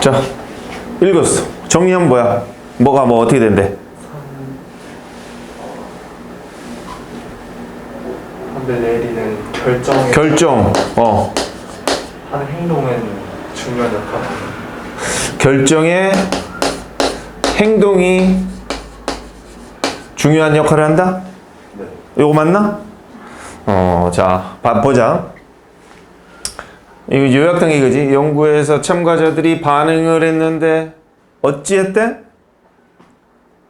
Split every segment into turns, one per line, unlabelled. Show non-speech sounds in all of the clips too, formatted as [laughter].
자, 읽었어. 정리하면 뭐야? 뭐가 뭐 어떻게 된대?
근데 내리는 결정에
결정. 어.
하는 행동에는 중요한 역할을 합니다.
결정의 행동이 중요한 역할을 한다?
네.
이거 맞나? 어, 자, 봐- 보자. 이거 요약된 게 이거지. 연구에서 참가자들이 반응을 했는데 어찌했대?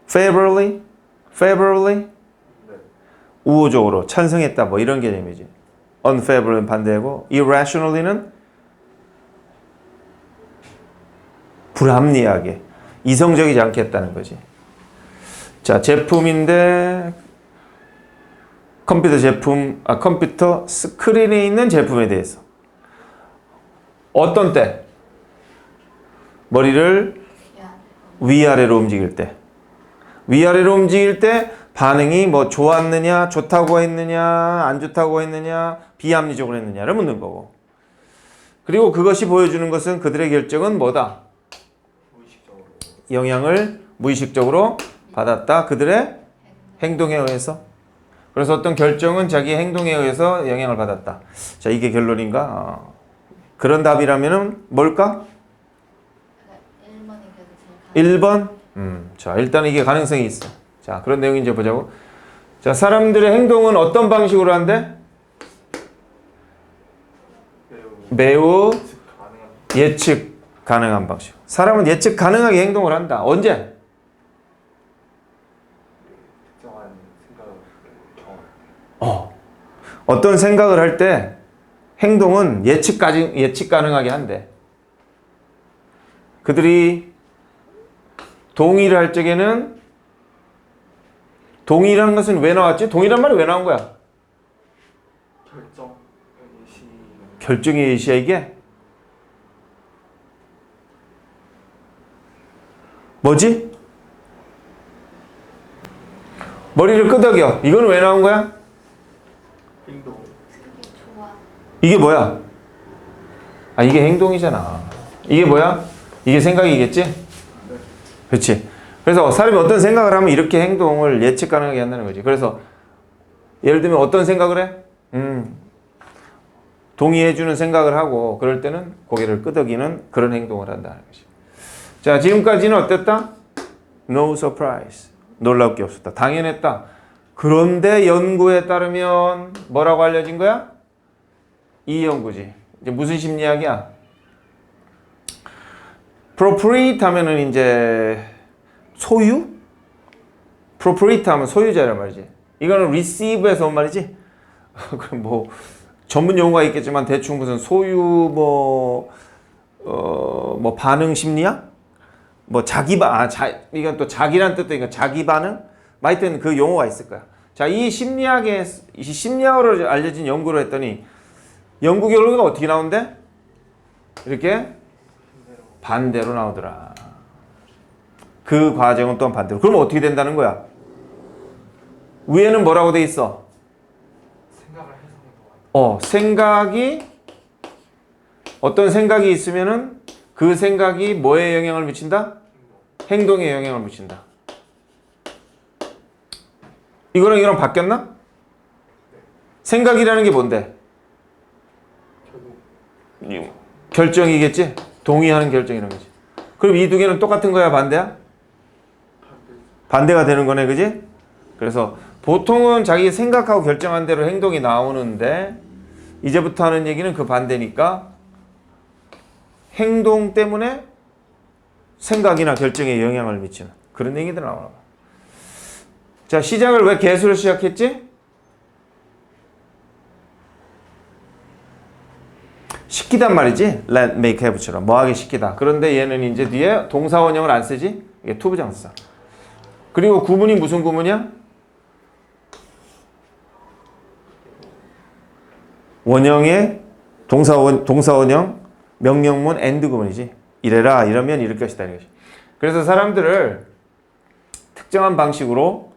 favorably? favorably?
네.
우호적으로 찬성했다 뭐 이런 개념이지. unfavorably 반대고 irrationally는 불합리하게 이성적이지 않게 했다는 거지. 자, 제품인데 컴퓨터 제품, 아 컴퓨터 스크린에 있는 제품에 대해서 어떤 때 머리를 위아래로 움직일 때 위아래로 움직일 때 반응이 뭐 좋았느냐, 좋다고 했느냐, 안 좋다고 했느냐, 비합리적으로 했느냐를 묻는 거고. 그리고 그것이 보여주는 것은 그들의 결정은 뭐다? 영향을 무의식적으로 받았다. 그들의 행동에 의해서. 그래서 어떤 결정은 자기 행동에 의해서 영향을 받았다. 자, 이게 결론인가? 어. 그런 답이라면은 뭘까?
1번이 그래도 제일
1번? 음, 자, 일단 이게 가능성이 있어. 자, 그런 내용 이제 보자고. 자, 사람들의 행동은 어떤 방식으로 한대?
매우
예측 가능한 방식. 사람은 예측 가능하게 행동을 한다. 언제? 어. 어떤 생각을 할 때 행동은 예측까지 예측 가능하게 한대. 그들이 동의를 할 적에는 동의라는 것은 왜 나왔지? 동의란 말이 왜 나온 거야?
결정 예시
결정의 예시야 이게? 뭐지? 머리를 끄덕여. 이건 왜 나온 거야?
행동
이게 뭐야? 아, 이게 행동이잖아. 이게 뭐야? 이게 생각이겠지? 그렇지. 그래서 사람이 어떤 생각을 하면 이렇게 행동을 예측 가능하게 한다는 거지. 그래서 예를 들면 어떤 생각을 해? 음, 동의해주는 생각을 하고 그럴 때는 고개를 끄덕이는 그런 행동을 한다는 거지. 자, 지금까지는 어땠다? No surprise. 놀라울 게 없었다. 당연했다. 그런데 연구에 따르면 뭐라고 알려진 거야? 이 연구지. 이제 무슨 심리학이야? appropriate 하면은 이제 소유? appropriate 하면 소유자란 말이지. 이거는 receive에서 온 말이지. [laughs] 그럼 뭐 전문 용어가 있겠지만 대충 무슨 소유 뭐 어, 뭐 반응 심리학? 뭐 자기 반, 아, 자, 이건 또 자기란 뜻이니까 자기 반응? 뭐 하여튼 그 용어가 있을 거야. 자, 이 심리학에, 이 심리학으로 알려진 연구를 했더니 연구 결과가 어떻게 나온대? 이렇게 반대로 나오더라. 그 과정은 또한 반대로. 그럼 어떻게 된다는 거야? 위에는 뭐라고 돼 있어? 어, 생각이 어떤 생각이 있으면은 그 생각이 뭐에 영향을 미친다? 행동에 영향을 미친다. 이거랑 이거랑 바뀌었나? 생각이라는 게 뭔데?
결국
결정이겠지? 동의하는 결정이라는 거지. 그럼 이 두 개는 똑같은 거야, 반대야?
반대
반대가 되는 거네, 그지? 그래서 보통은 자기 생각하고 결정한 대로 행동이 나오는데 이제부터 하는 얘기는 그 반대니까 행동 때문에 생각이나 결정에 영향을 미치는 그런 얘기들 거야. 자, 시작을 왜 개수로 시작했지? 시키단 말이지. let, make, have처럼 뭐하게 시키다. 그런데 얘는 이제 뒤에 동사원형을 안 쓰지? 이게 투부정사. 그리고 구문이 무슨 구문이야? 원형의 동사원, 동사원형, 명령문, and 구문이지. 이래라, 이러면 이럴 것이다. 이것이. 그래서 사람들을 특정한 방식으로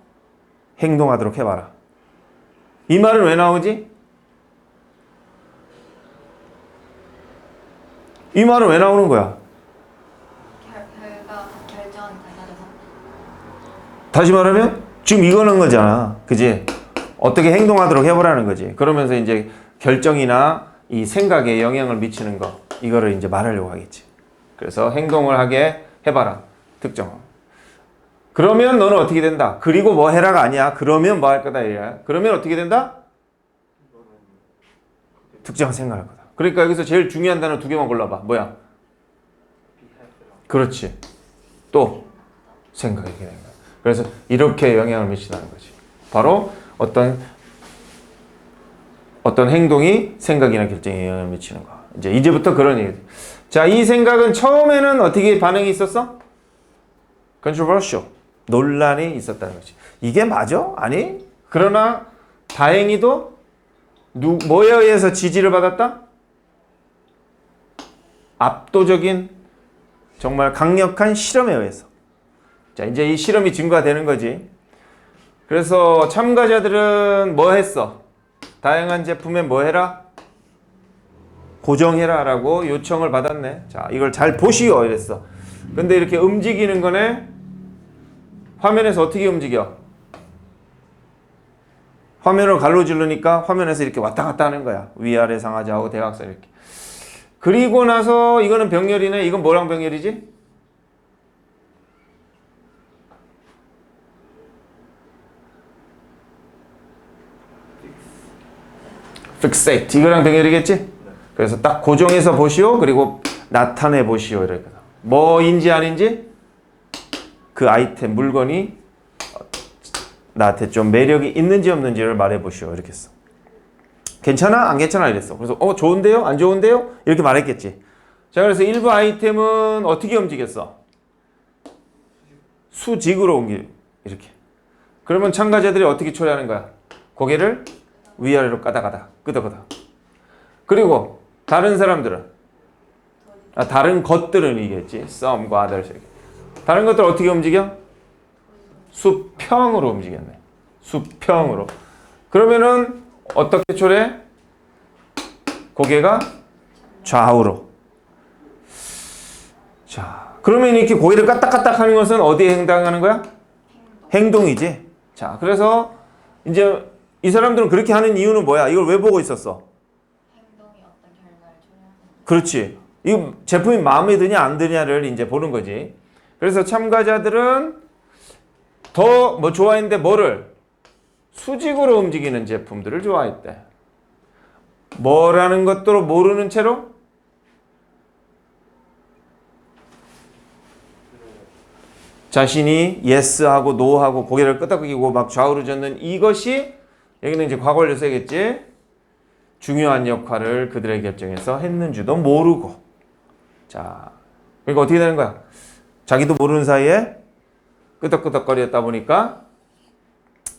행동하도록 해봐라. 이 말은 왜 나오지? 이 말은 왜 나오는 거야? 다시 말하면 지금 이거는 거잖아. 그지? 어떻게 행동하도록 해보라는 거지. 그러면서 이제 결정이나 이 생각에 영향을 미치는 거 이거를 이제 말하려고 하겠지. 그래서 행동을 하게 해봐라. 특정. 그러면 너는 어떻게 된다? 그리고 뭐 해라가 아니야. 그러면 뭐 할 거다 이래 그러면 어떻게 된다? 특정 생각할 거다. 그러니까 여기서 제일 중요한 단어 두 개만 골라봐. 뭐야? 그렇지. 또 생각이 되는 거야. 그래서 이렇게 영향을 미친다는 거지. 바로 어떤 어떤 행동이 생각이나 결정에 영향을 미치는 거. 이제 이제부터 그런 얘기. 자, 이 생각은 처음에는 어떻게 반응이 있었어? controversial. 논란이 있었다는 거지. 이게 맞아? 아니? 그러나 다행히도 누 뭐에 의해서 지지를 받았다? 압도적인 정말 강력한 실험에 의해서. 자, 이제 이 실험이 증거되는 거지. 그래서 참가자들은 뭐 했어? 다양한 제품에 뭐 해라? 고정해라 라고 요청을 받았네. 자, 이걸 잘 보시오. 이랬어. 근데 이렇게 움직이는 거네. 화면에서 어떻게 움직여? 화면을 갈로질르니까 화면에서 이렇게 왔다 갔다 하는 거야. 위아래 상하좌우 대각선 이렇게. 그리고 나서 이거는 병렬이네. 이건 뭐랑 병렬이지? fixate 이거랑 병렬이겠지? 그래서 딱 고정해서 보시오. 그리고 나타내 보시오. 이렇게. 뭐인지 아닌지 그 아이템 물건이 나한테 좀 매력이 있는지 없는지를 말해 보시오. 이렇게 했어. 괜찮아? 안 괜찮아? 이랬어. 그래서 어 좋은데요? 안 좋은데요? 이렇게 말했겠지. 자 그래서 일부 아이템은 어떻게 움직였어? 수직으로 옮기 이렇게. 그러면 참가자들이 어떻게 처리하는 거야? 고개를 위아래로 까다가다 끄덕끄덕. 그리고 다른 사람들은 아, 다른 것들은 이겠지. some과 others 이렇게. 다른 것들 어떻게 움직여? 수평으로 움직였네. 수평으로. 그러면은 어떻게 초래? 고개가 좌우로. 자, 그러면 이렇게 고개를 까딱까딱 하는 것은 어디에 해당하는 거야? 행동이지. 자, 그래서 이제 이 사람들은 그렇게 하는 이유는 뭐야? 이걸 왜 보고 있었어? 그렇지. 이 제품이 마음에 드냐 안 드냐를 이제 보는 거지. 그래서 참가자들은 더 뭐 좋아했는데 뭐를 수직으로 움직이는 제품들을 좋아했대. 뭐라는 것도 모르는 채로 자신이 예스하고 노하고 고개를 끄덕이고 막 좌우로 젓는 이것이 여기는 이제 과거를 써야겠지. 중요한 역할을 그들의 결정에서 했는지도 모르고 자 그러니까 어떻게 되는 거야 자기도 모르는 사이에 끄덕끄덕거렸다 보니까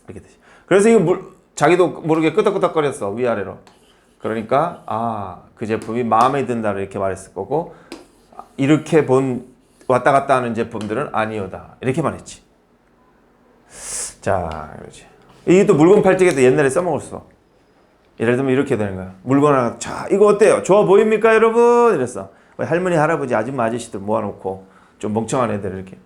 이렇게 되지 그래서 이거 물, 자기도 모르게 끄덕끄덕거렸어 위아래로 그러니까 아 그 제품이 마음에 든다 이렇게 말했을 거고 이렇게 본 왔다 갔다 하는 제품들은 아니오다 이렇게 말했지 자 그렇지 이게 또 물건 팔찌게 도 옛날에 써먹었어 예를 들면 이렇게 되는 거야. 물건 하나, 자, 이거 어때요? 좋아 보입니까, 여러분? 이랬어. 할머니, 할아버지, 아줌마, 아저씨들 모아놓고 좀 멍청한 애들 이렇게.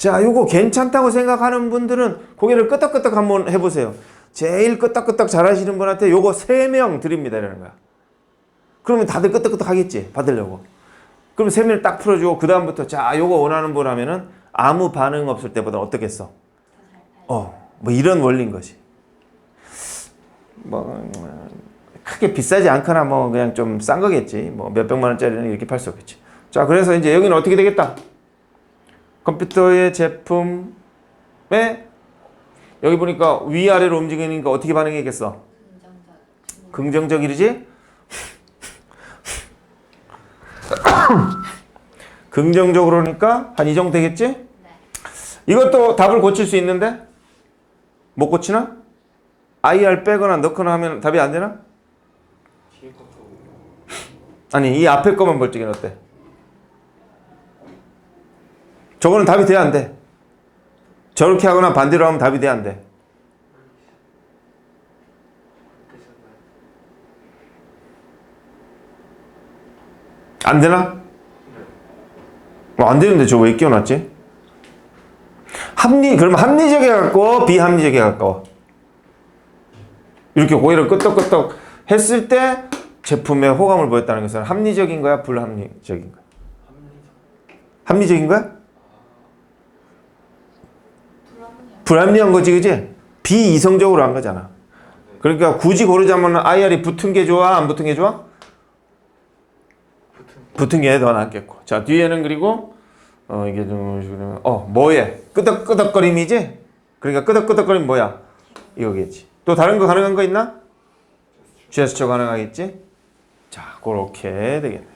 자, 이거 괜찮다고 생각하는 분들은 고개를 끄덕끄덕 한번 해보세요. 제일 끄덕끄덕 잘하시는 분한테 요거 세명 드립니다. 이러는 거야. 그러면 다들 끄덕끄덕 하겠지. 받으려고. 그럼 세 명을 딱 풀어주고, 그 다음부터 자, 요거 원하는 분 하면은 아무 반응 없을 때보다 어떻겠어? 어, 뭐 이런 원리인 거지. 뭐 크게 비싸지 않거나 뭐 그냥 좀 싼 거겠지. 뭐 몇백만 원짜리는 이렇게 팔 수 없겠지. 자, 그래서 이제 여기는 어떻게 되겠다? 컴퓨터의 제품에 여기 보니까 위아래로 움직이니까 어떻게 반응했겠어?
긍정적.
긍정적 이지? [coughs] 긍정적으로니까 한 이 정도 되겠지?
네.
이것도 답을 고칠 수 있는데 못 고치나? IR 빼거나 넣거나 하면 답이 안 되나? 아니 이 앞에 거만 볼 적엔 어때? 저거는 답이 돼야 안 돼? 저렇게 하거나 반대로 하면 답이 돼야 안 돼? 안 되나? 어, 안 되는데 저거 왜 끼워놨지? 합리 그러면 합리적에 가까워 비합리적에 가까워 이렇게 고개를 끄덕끄덕 했을 때 제품에 호감을 보였다는 것은 합리적인 거야 불합리적인 거야 합리적인 거야 불합리한 거지 그지? 비이성적으로 한 거잖아. 그러니까 굳이 고르자면 IR이 붙은 게 좋아 안 붙은 게 좋아? 붙은 게 더 낫겠고. 자 뒤에는 그리고 어 이게 좀어 뭐에? 끄덕끄덕거림이지? 그러니까 끄덕끄덕거림 뭐야? 이거겠지. 또 다른 거 가능한 거 있나? 제스처 가능하겠지? 자 그렇게 되겠네